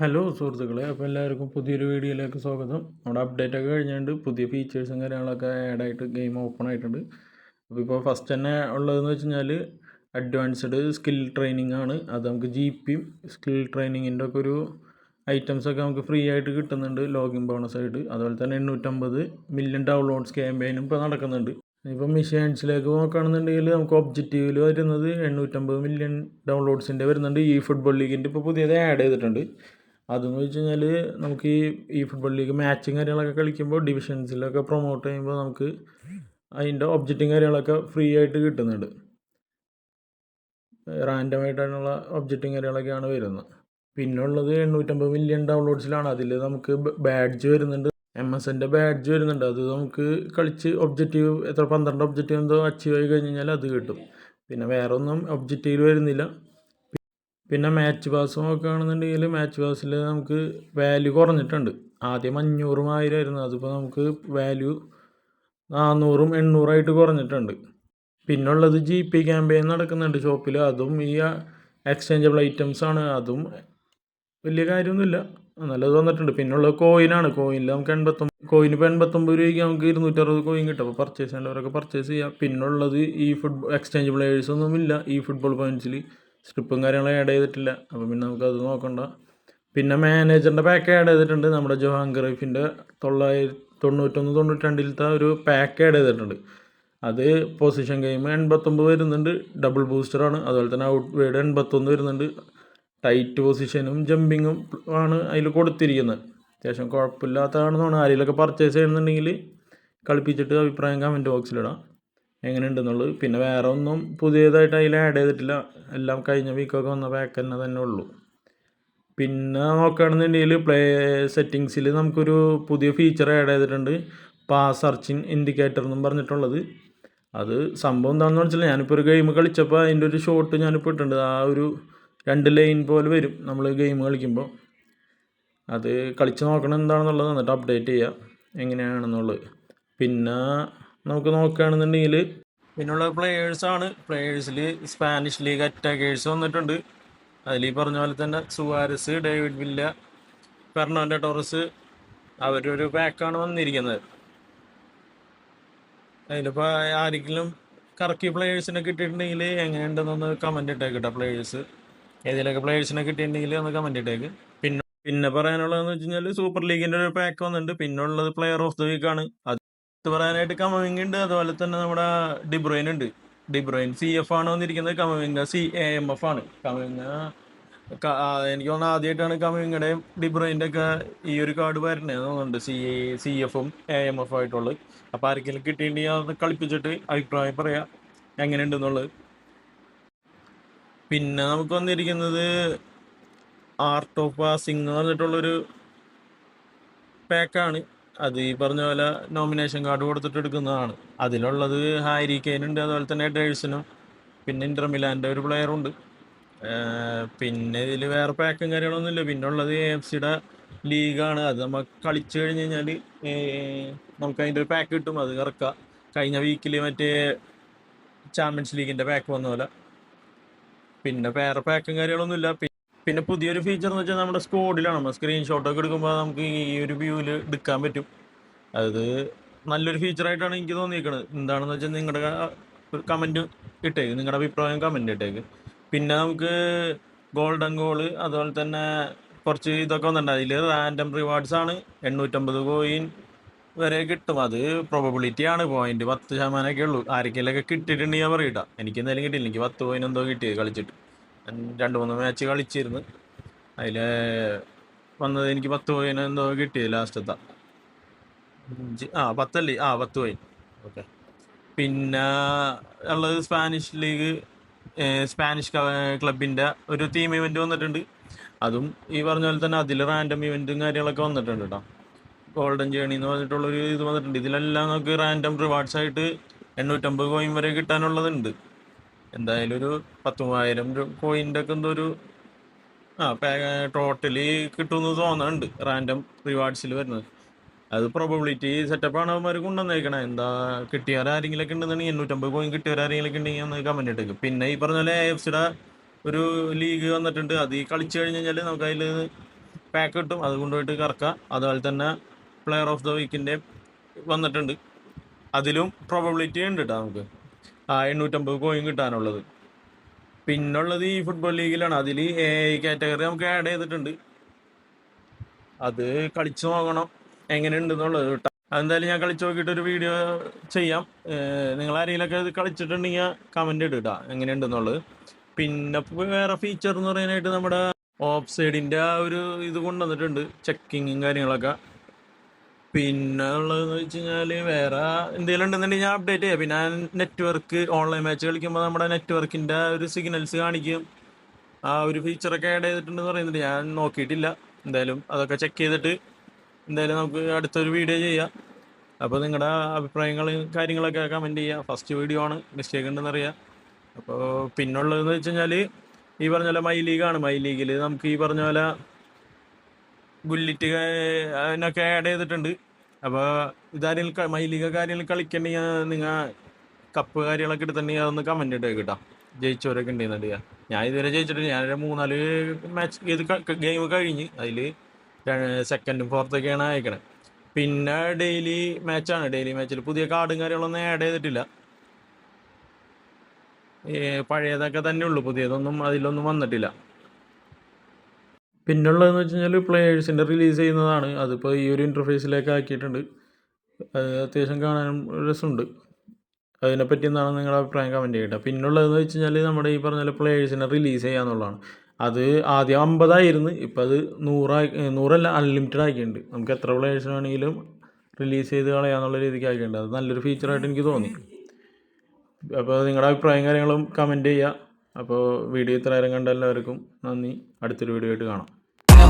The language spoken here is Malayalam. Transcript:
ഹലോ സുഹൃത്തുക്കളെ അപ്പോൾ എല്ലാവർക്കും പുതിയൊരു വീഡിയോയിലേക്ക് സ്വാഗതം. നമ്മുടെ അപ്ഡേറ്റ് ഒക്കെ കഴിഞ്ഞിട്ടുണ്ട് പുതിയ ഫീച്ചേഴ്സും കാര്യങ്ങളൊക്കെ ആഡ് ആയിട്ട് ഗെയിം ഓപ്പൺ ആയിട്ടുണ്ട്. അപ്പോൾ ഇപ്പോൾ ഫസ്റ്റ് തന്നെ ഉള്ളതെന്ന് വെച്ച് കഴിഞ്ഞാൽ അഡ്വാൻസ്ഡ് സ്കിൽ ട്രെയിനിങ് ആണ്. അത് നമുക്ക് ജി പിയും സ്കിൽ ട്രെയിനിങ്ങിന്റെ ഒക്കെ ഒരു ഐറ്റംസ് ഒക്കെ നമുക്ക് ഫ്രീ ആയിട്ട് കിട്ടുന്നുണ്ട് ലോഗിൻ ബോണസ് ആയിട്ട്. അതുപോലെ തന്നെ എണ്ണൂറ്റമ്പത് മില്യൺ ഡൗൺലോഡ്സ് ക്യാമ്പയിനും ഇപ്പോൾ നടക്കുന്നുണ്ട്. ഇപ്പോൾ മിഷൻസിലേക്ക് നോക്കുകയാണെന്നുണ്ടെങ്കിൽ നമുക്ക് ഒബ്ജക്റ്റീവിൽ വരുന്നത് എണ്ണൂറ്റമ്പത് മില്യൺ ഡൗൺലോഡ്സിന്റെ വരുന്നുണ്ട്. ഈ ഫുട്ബോൾ ലീഗിന്റെ ഇപ്പോൾ പുതിയത് ആഡ് ചെയ്തിട്ടുണ്ട്. അതെന്ന് വെച്ച് കഴിഞ്ഞാൽ നമുക്ക് ഈ ഈ ഫുട്ബോൾ ലീഗ് മാച്ചും കാര്യങ്ങളൊക്കെ കളിക്കുമ്പോൾ ഡിവിഷൻസിലൊക്കെ പ്രൊമോട്ട് ചെയ്യുമ്പോൾ നമുക്ക് അതിന്റെ ഒബ്ജക്റ്റും കാര്യങ്ങളൊക്കെ ഫ്രീ ആയിട്ട് കിട്ടുന്നുണ്ട്. റാൻഡം ആയിട്ടുള്ള ഒബ്ജക്റ്റും കാര്യങ്ങളൊക്കെയാണ് വരുന്നത്. പിന്നെ ഉള്ളത് എണ്ണൂറ്റമ്പത് മില്യൺ ഡൗൺലോഡ്സിലാണ് അതിൽ നമുക്ക് ബാഡ്ജ് വരുന്നുണ്ട്. എം എസ് എന്റെ ബാഡ്ജ് വരുന്നുണ്ട്. അത് നമുക്ക് കളിച്ച് ഒബ്ജക്റ്റീവ് എത്ര പന്ത്രണ്ട് ഒബ്ജക്റ്റീവ് എന്തോ അച്ചീവ് ആയി കഴിഞ്ഞ് കഴിഞ്ഞാൽ അത് കിട്ടും. പിന്നെ വേറെ ഒന്നും ഒബ്ജക്റ്റീവ് വരുന്നില്ല. പിന്നെ മാച്ച് പാസ് നോക്കുകയാണെന്നുണ്ടെങ്കിൽ മാച്ച് പാസിൽ നമുക്ക് വാല്യൂ കുറഞ്ഞിട്ടുണ്ട്. ആദ്യം അഞ്ഞൂറും ആയിരമായിരുന്നു അതിപ്പോൾ നമുക്ക് വാല്യൂ നാനൂറും എണ്ണൂറായിട്ട് കുറഞ്ഞിട്ടുണ്ട്. പിന്നുള്ളത് ജി പി ക്യാമ്പയിൻ നടക്കുന്നുണ്ട് ഷോപ്പിൽ അതും ഈ എക്സ്ചേഞ്ചബിൾ ഐറ്റംസ് ആണ്. അതും വലിയ കാര്യമൊന്നുമില്ല. നല്ലത് വന്നിട്ടുണ്ട്. പിന്നുള്ളത് കോയിനാണ് കോയിനിൽ നമുക്ക് എൺപത്തൊമ്പത് കോയിന് ഇപ്പോൾ എൺപത്തൊമ്പത് രൂപയ്ക്ക് നമുക്ക് ഇരുന്നൂറ്ററുപത് കോയിൻ കിട്ടും. അപ്പോൾ പർച്ചേസ് ചെയ്യേണ്ടവരൊക്കെ പർച്ചേസ് ചെയ്യാം. പിന്നുള്ളത് ഈ ഫുട്ബോൾ എക്സ്ചേഞ്ചബിൾ ഒന്നുമില്ല. ഈ ഫുട്ബോൾ പോയിന്റ്സിൽ സ്ട്രിപ്പും കാര്യങ്ങളും ആഡ് ചെയ്തിട്ടില്ല. അപ്പോൾ പിന്നെ നമുക്കത് നോക്കണ്ട. പിന്നെ മാനേജറിന്റെ പാക്ക് ആഡ് ചെയ്തിട്ടുണ്ട്. നമ്മുടെ ജോഹാൻ ഗ്രൈഫിന്റെ തൊള്ളായിരത്തി തൊണ്ണൂറ്റൊന്ന് തൊണ്ണൂറ്റി രണ്ടിലത്തെ ഒരു പാക്ക് ആഡ് ചെയ്തിട്ടുണ്ട്. അത് പൊസിഷൻ ഗെയിം എൺപത്തൊമ്പത് വരുന്നുണ്ട്. ഡബിൾ ബൂസ്റ്ററാണ് അതുപോലെ തന്നെ ഔട്ട് വേഡ് എൺപത്തൊന്ന് വരുന്നുണ്ട്. ടൈറ്റ് പൊസിഷനും ജമ്പിങ്ങും ആണ് അതിൽ കൊടുത്തിരിക്കുന്നത്. അത്യാവശ്യം കുഴപ്പമില്ലാത്തതാണെന്നാണ് ആരെങ്കിലുമൊക്കെ പർച്ചേസ് ചെയ്യുന്നുണ്ടെങ്കിൽ കളിപ്പിച്ചിട്ട് അഭിപ്രായം കമന്റ് ബോക്സിലിടാം എങ്ങനെയുണ്ടെന്നുള്ളത്. പിന്നെ വേറെ ഒന്നും പുതിയതായിട്ട് അതിൽ ആഡ് ചെയ്തിട്ടില്ല. എല്ലാം കഴിഞ്ഞ വീക്കൊക്കെ വന്ന പാക്ക് തന്നെ തന്നെ ഉള്ളൂ. പിന്നെ നോക്കുകയാണെന്നുണ്ടെങ്കിൽ പ്ലേ സെറ്റിങ്സിൽ നമുക്കൊരു പുതിയ ഫീച്ചർ ആഡ് ചെയ്തിട്ടുണ്ട്. പാസ് സെർച്ചിങ് ഇൻഡിക്കേറ്റർ എന്നും പറഞ്ഞിട്ടുള്ളത്. അത് സംഭവം എന്താണെന്ന് വെച്ചാൽ ഞാനിപ്പോൾ ഒരു ഗെയിം കളിച്ചപ്പോൾ അതിന്റെ ഒരു ഷോട്ട് ഞാനിപ്പോൾ ഇട്ടിട്ടുണ്ട്. ആ ഒരു രണ്ട് ലൈൻ പോലെ വരും നമ്മൾ ഗെയിം കളിക്കുമ്പോൾ. അത് കളിച്ച് നോക്കണം എന്താണെന്നുള്ളത് എന്നിട്ട് അപ്ഡേറ്റ് ചെയ്യുക. എങ്ങനെയാണെന്നുള്ളത്. പിന്നെ നമുക്ക് നോക്കുകയാണെന്നുണ്ടെങ്കിൽ പിന്നുള്ള പ്ലേയേഴ്സാണ് പ്ലേയേഴ്സിൽ സ്പാനിഷ് ലീഗ് അറ്റാക്കേഴ്സ് വന്നിട്ടുണ്ട്. അതിൽ ഈ പറഞ്ഞ പോലെ തന്നെ Suarez David Villa Fernando Torres അവരൊരു പാക്കാണ് വന്നിരിക്കുന്നത്. അതിലിപ്പോൾ ആരെങ്കിലും കറക്കി പ്ലേയേഴ്സിനെ കിട്ടിയിട്ടുണ്ടെങ്കിൽ എങ്ങനെയുണ്ടെന്നൊന്ന് കമന്റ് കേട്ടോ പ്ലേയേഴ്സ് ഏതെങ്കിലുമൊക്കെ പ്ലേയേഴ്സിനെ കിട്ടിയിട്ടുണ്ടെങ്കിൽ ഒന്ന് കമന്റ് ഇട്ടേക്ക്. പിന്നെ പിന്നെ പറയാനുള്ളതെന്ന് വെച്ച് കഴിഞ്ഞാൽ സൂപ്പർ ലീഗിന്റെ ഒരു പാക്ക് വന്നിട്ടുണ്ട്. പിന്നുള്ളത് പ്ലെയർ ഓഫ് ദ വീക്കാണ് ആണ്. അത് പറയാനായിട്ട് കമവിംഗ് ഉണ്ട്. അതുപോലെ തന്നെ നമ്മുടെ ഡിബ്രോയിൻ ഉണ്ട്. ഡിബ്രോയിൻ സി എഫ് ആണ് വന്നിരിക്കുന്നത്. Camavinga C A M F ആണ്. കമവിംഗ എനിക്ക് തോന്നുന്നു ആദ്യമായിട്ടാണ് കമവിങ്ങയുടെയും ഡിബ്രോയിന്റെ ഒക്കെ ഈ ഒരു കാർഡ് വരണേ തോന്നുന്നുണ്ട്. സി എ സി എഫും എ എം എഫ് ആയിട്ടുള്ളത്. അപ്പോൾ ആർക്കെങ്കിലും കിട്ടിയിട്ടുണ്ടെങ്കിൽ അത് കളിപ്പിച്ചിട്ട് അഭിപ്രായം പറയാം. എങ്ങനെയുണ്ടെന്നുള്ളത്. പിന്നെ നമുക്ക് വന്നിരിക്കുന്നത് ആർട്ട് ഓഫ് പാസിംഗ് എന്ന് പറഞ്ഞിട്ടുള്ളൊരു പാക്കാണ് അത് ഈ പറഞ്ഞ പോലെ നോമിനേഷൻ കാർഡ് കൊടുത്തിട്ട് എടുക്കുന്നതാണ്. അതിലുള്ളത് ഹാരി കെയിനുണ്ട് അതുപോലെ തന്നെ ഡേഴ്സിനും പിന്നെ ഇന്റർ മിലാന്റെ ഒരു പ്ലെയറുണ്ട് പിന്നെ ഇതിൽ വേറെ പാക്കും കാര്യങ്ങളൊന്നുമില്ല പിന്നെ ഉള്ളത് എ എഫ് സിയുടെ ലീഗാണ് അത് നമ്മൾ കളിച്ചു കഴിഞ്ഞ് കഴിഞ്ഞാൽ നമുക്ക് അതിന്റെ ഒരു പാക്ക് കിട്ടും. അത് കറക്കുക കഴിഞ്ഞ വീക്കിൽ മറ്റേ ചാമ്പ്യൻസ് ലീഗിന്റെ പാക്ക് വന്ന പോലെ. പിന്നെ വേറെ പാക്കും കാര്യങ്ങളൊന്നുമില്ല പിന്നെ പുതിയൊരു ഫീച്ചർ എന്ന് വെച്ചാൽ നമ്മുടെ സ്കോഡിലാണ് സ്ക്രീൻഷോട്ടൊക്കെ എടുക്കുമ്പോൾ നമുക്ക് ഈ ഒരു വ്യൂവിൽ എടുക്കാൻ പറ്റും. അത് നല്ലൊരു ഫീച്ചറായിട്ടാണ് എനിക്ക് തോന്നിയിരിക്കുന്നത് എന്താണെന്ന് വെച്ചാൽ നിങ്ങളുടെ കമന്റ് ഇട്ടേക്ക്. നിങ്ങളുടെ അഭിപ്രായം കമന്റ് ഇട്ടേക്ക്. പിന്നെ നമുക്ക് ഗോൾഡൻ ഗോൾ അതുപോലെ തന്നെ കുറച്ച് ഇതൊക്കെ വന്നിട്ടുണ്ട്. അതിൽ റാൻഡം റിവാർഡ്സ് ആണ്. എണ്ണൂറ്റമ്പത് കോയിൻ വരെ കിട്ടും. അത് പ്രോബബിലിറ്റി ആണ്. പോയിന്റ് പത്ത് ശതമാനമൊക്കെ ഉള്ളൂ. ആർക്കെങ്കിലൊക്കെ കിട്ടിയിട്ടുണ്ടെങ്കിൽ ഞാൻ പറയട്ടാ എനിക്ക് എന്തായാലും കിട്ടിയില്ല. എനിക്ക് പത്ത് കോയിൻ എന്തോ കിട്ടിയത് കളിച്ചിട്ട്. രണ്ട് മൂന്ന് മാച്ച് കളിച്ചിരുന്നു. അതിൽ വന്നത് എനിക്ക് പത്ത് പോയിന് എന്തോ കിട്ടി ലാസ്റ്റത്തെ അഞ്ച് ആ പത്തല്ലേ? ആ പത്ത് കോയിൻ ഓക്കെ. പിന്നെ ഉള്ളത് സ്പാനിഷ് ലീഗ് സ്പാനിഷ് ക്ലബിന്റെ ഒരു ടീം ഇവന്റ് വന്നിട്ടുണ്ട്. അതും ഈ പറഞ്ഞ പോലെ തന്നെ അതിൽ റാൻഡം ഇവന്റും കാര്യങ്ങളൊക്കെ വന്നിട്ടുണ്ട് കേട്ടോ ഗോൾഡൻ ജേണി എന്ന് പറഞ്ഞിട്ടുള്ളൊരു ഇത് വന്നിട്ടുണ്ട്. ഇതിലെല്ലാം നമുക്ക് റാൻഡം റിവാർഡ്സ് ആയിട്ട് എണ്ണൂറ്റമ്പത് കോയിൻ വരെ കിട്ടാനുള്ളതുണ്ട്. എന്തായാലും ഒരു പത്ത് മൂവായിരം കോയിന്റെ ഒക്കെ എന്തോ ഒരു ആ ടോട്ടലി കിട്ടുമെന്ന് തോന്നുന്നുണ്ട്. റാൻഡം റിവാർഡ്സിൽ വരുന്നത്. അത് പ്രോബബിലിറ്റി സെറ്റപ്പാണ് അവന്മാർ കൊണ്ടുവന്നേക്കണേ. എന്താ കിട്ടിയവരാരെങ്കിലൊക്കെ ഉണ്ടെന്നുണ്ടെങ്കിൽ എണ്ണൂറ്റമ്പത് കോയിൻ കിട്ടിയവരാരെങ്കിലൊക്കെ ഉണ്ടെങ്കിൽ ഒന്ന് കമന്റ് ഇട്ടേക്ക്. പിന്നെ ഈ പറഞ്ഞ പോലെ എഫ് സിയുടെ ഒരു ലീഗ് വന്നിട്ടുണ്ട്. അത് ഈ കളിച്ചു കഴിഞ്ഞ് കഴിഞ്ഞാൽ നമുക്ക് അതിൽ പാക്ക് കിട്ടും. അത് കൊണ്ടുപോയിട്ട് കറക്കാം. അതുപോലെ തന്നെ പ്ലെയർ ഓഫ് ദ വീക്കിന്റെ വന്നിട്ടുണ്ട്. അതിലും പ്രോബബിലിറ്റി ഉണ്ട് കേട്ടോ നമുക്ക്. എണ്ണൂറ്റമ്പത് കോയിൻ കിട്ടാനുള്ളത്. പിന്നുള്ളത് ഈ ഫുട്ബോൾ ലീഗിലാണ് അതിൽ എ കാറ്റഗറി നമുക്ക് ആഡ് ചെയ്തിട്ടുണ്ട്. അത് കളിച്ചു നോക്കണം. എങ്ങനെയുണ്ടെന്നുള്ളത് കേട്ടോ എന്തായാലും ഞാൻ കളിച്ചു നോക്കിയിട്ട് ഒരു വീഡിയോ ചെയ്യാം. നിങ്ങൾ ആരെങ്കിലുമൊക്കെ ഇത് കളിച്ചിട്ടുണ്ടെങ്കിൽ കമന്റ് ഇടുക എങ്ങനെയുണ്ടെന്നുള്ളത്. പിന്നെ വേറെ ഫീച്ചർ എന്ന് പറയാനായിട്ട് നമ്മുടെ ഓഫ് സൈഡിന്റെ ആ ഒരു ഇത് കൊണ്ടുവന്നിട്ടുണ്ട്. ചെക്കിങ്ങും കാര്യങ്ങളൊക്കെ. പിന്നെ ഉള്ളതെന്ന് വെച്ച് കഴിഞ്ഞാൽ വേറെ എന്തെങ്കിലും ഉണ്ടെന്നുണ്ടെങ്കിൽ ഞാൻ അപ്ഡേറ്റ് ചെയ്യാം. പിന്നെ നെറ്റ്വർക്ക് ഓൺലൈൻ മാച്ച് കളിക്കുമ്പോൾ നമ്മുടെ നെറ്റ്വർക്കിന്റെ ഒരു സിഗ്നൽസ് കാണിക്കും. ആ ഒരു ഫീച്ചറൊക്കെ ആഡ് ചെയ്തിട്ടുണ്ടെന്ന് പറയുന്നുണ്ട്. ഞാൻ നോക്കിയിട്ടില്ല. എന്തായാലും അതൊക്കെ ചെക്ക് ചെയ്തിട്ട് എന്തായാലും നമുക്ക് അടുത്തൊരു വീഡിയോ ചെയ്യാം. അപ്പോൾ നിങ്ങളുടെ അഭിപ്രായങ്ങളും കാര്യങ്ങളൊക്കെ കമന്റ് ചെയ്യുക ഫസ്റ്റ് വീഡിയോ ആണ്. മിസ്റ്റേക്ക് ഉണ്ടെന്ന് അറിയാം. അപ്പോൾ പിന്നുള്ളതെന്ന് വെച്ച് കഴിഞ്ഞാൽ ഈ പറഞ്ഞ പോലെ മൈ ലീഗാണ് മൈ ലീഗിൽ നമുക്ക് ഈ പറഞ്ഞ പോലെ ബുള്ളിറ്റ് അതിനൊക്കെ ആഡ് ചെയ്തിട്ടുണ്ട്. അപ്പോൾ ഇതാരെങ്കിലും മൈലിക കാര്യങ്ങൾ കളിക്കണ്ടെങ്കിൽ നിങ്ങൾ കപ്പ് കാര്യങ്ങളൊക്കെ എടുത്തിട്ടുണ്ടെങ്കിൽ അതൊന്ന് കമന്റ് ഇട്ടേ കേട്ടോ ജയിച്ചവരൊക്കെ ഉണ്ടെന്നുണ്ടെങ്കിൽ ഞാൻ ഇതുവരെ ജയിച്ചിട്ടില്ല. ഞാനൊരു മൂന്നാൽ മാച്ച് ഇത് ഗെയിം കഴിഞ്ഞ് അതിൽ സെക്കൻഡും ഫോർത്തൊക്കെയാണ് അയക്കണത് പിന്നെ ഡെയിലി മാച്ചാണ് ഡെയിലി മാച്ചിൽ പുതിയ കാർഡും കാര്യങ്ങളൊന്നും ആഡ് ചെയ്തിട്ടില്ല. പഴയതൊക്കെ തന്നെ ഉള്ളൂ. പുതിയതൊന്നും അതിലൊന്നും വന്നിട്ടില്ല. പിന്നുള്ളതെന്ന് വെച്ച് കഴിഞ്ഞാൽ പ്ലേയേഴ്സിന്റെ റിലീസ് ചെയ്യുന്നതാണ്. അതിപ്പോൾ ഈ ഒരു ഇന്റർഫേസിലേക്ക് ആക്കിയിട്ടുണ്ട്. അത് അത്യാവശ്യം കാണാനും രസമുണ്ട്. അതിനെപ്പറ്റി എന്താണ് നിങ്ങളുടെ അഭിപ്രായം? കമന്റ് ചെയ്യട്ടെ. പിന്നുള്ളതെന്ന് വെച്ച് കഴിഞ്ഞാൽ നമ്മുടെ ഈ പറഞ്ഞ പോലെ പ്ലേയേഴ്സിനെ റിലീസ് ചെയ്യുക എന്നുള്ളതാണ്. അത് ആദ്യം അമ്പതായിരുന്നു. ഇപ്പം അത് നൂറായി നൂറല്ല അൺലിമിറ്റഡ് ആക്കിയിട്ടുണ്ട്. നമുക്ക് എത്ര പ്ലേയേഴ്സ് വേണമെങ്കിലും റിലീസ് ചെയ്ത് കളയാന്നുള്ള രീതിക്ക് ആക്കിയിട്ടുണ്ട്. അത് നല്ലൊരു ഫീച്ചറായിട്ട് എനിക്ക് തോന്നി. അപ്പോൾ നിങ്ങളുടെ അഭിപ്രായം കാര്യങ്ങളും കമന്റ് ചെയ്യുക. അപ്പോൾ വീഡിയോ ഇത്ര നേരം കണ്ട എല്ലാവർക്കും നന്ദി. അടുത്തൊരു വീഡിയോ ആയിട്ട് കാണാം.